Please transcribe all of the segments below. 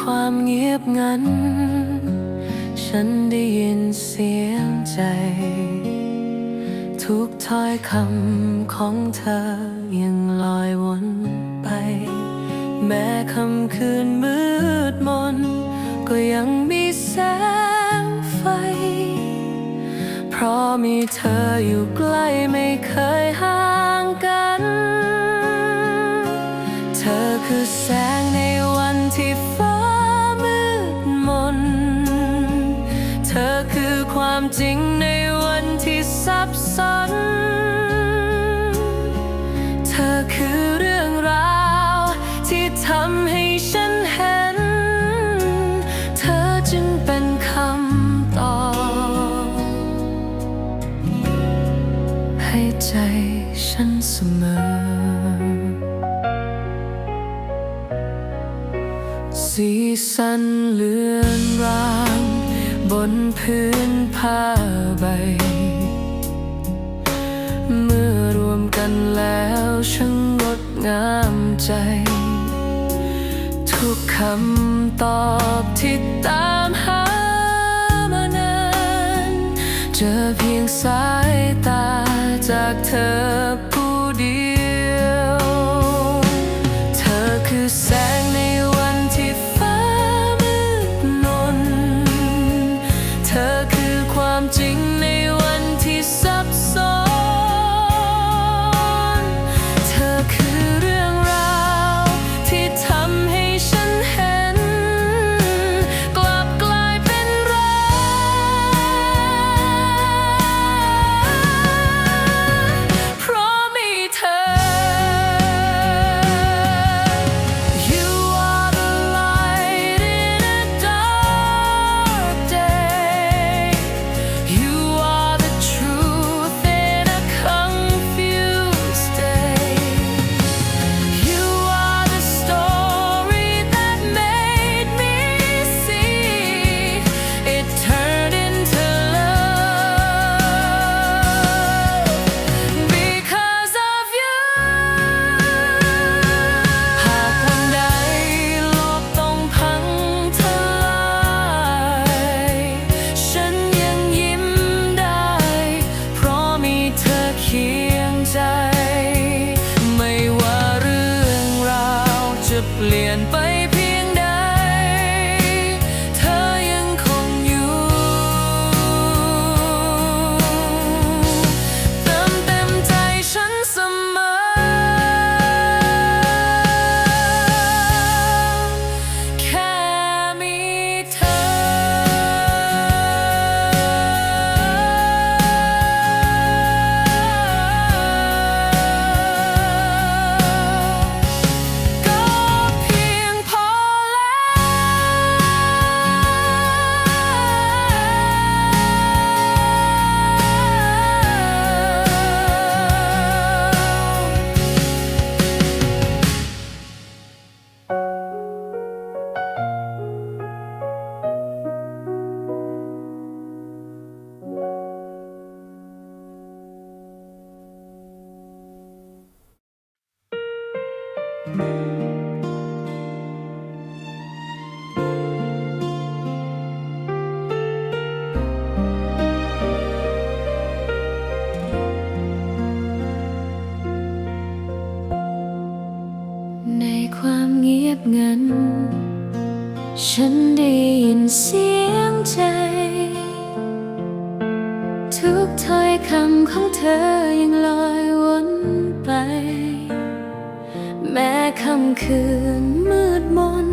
ความเงียบงัน ฉันได้ยินเสียงใจ ทุกถ้อยคำของเธอยังลอยวนไป แม้คำคืนมืดมน ก็ยังมีแสงไฟ เพราะมีเธออยู่ใกล้ไม่เคยห่างกัน เธอคือแสงในวันที่ฟ้า ความจริงในวันที่สับสนเธอคือเรื่องราวที่ทำให้ฉันเห็น เธอจึงเป็นคำตอบให้ใจฉันเสมอ สีสันเลือนรา บนพื้นผ้าใบ เมื่อรวมกันแล้วช่างงดงามใจ ทุกคำตอบที่ตามหามานาน เจอเพียงสายตาจากเธอ จะ ความเงียบงัน ฉันได้ยินเสียงใจ ทุกถ้อยคำของเธอ คืนมืดมน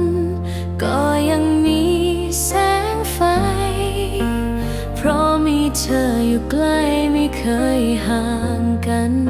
ก็ยังมีแสงไฟ เพราะมีเธออยู่ใกล้ไม่เคยห่างกัน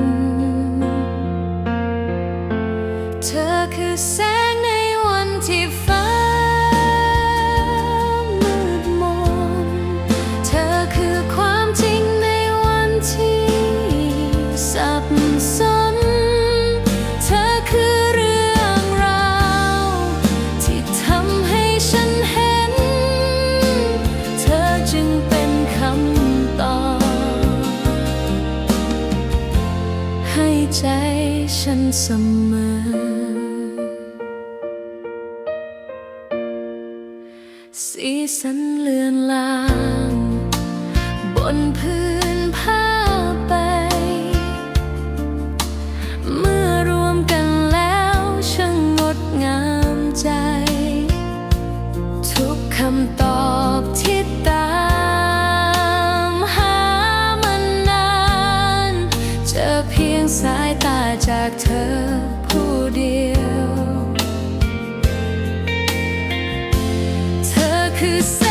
ใจฉันเสมอ สีสันเลือนลาง บนพื้น อ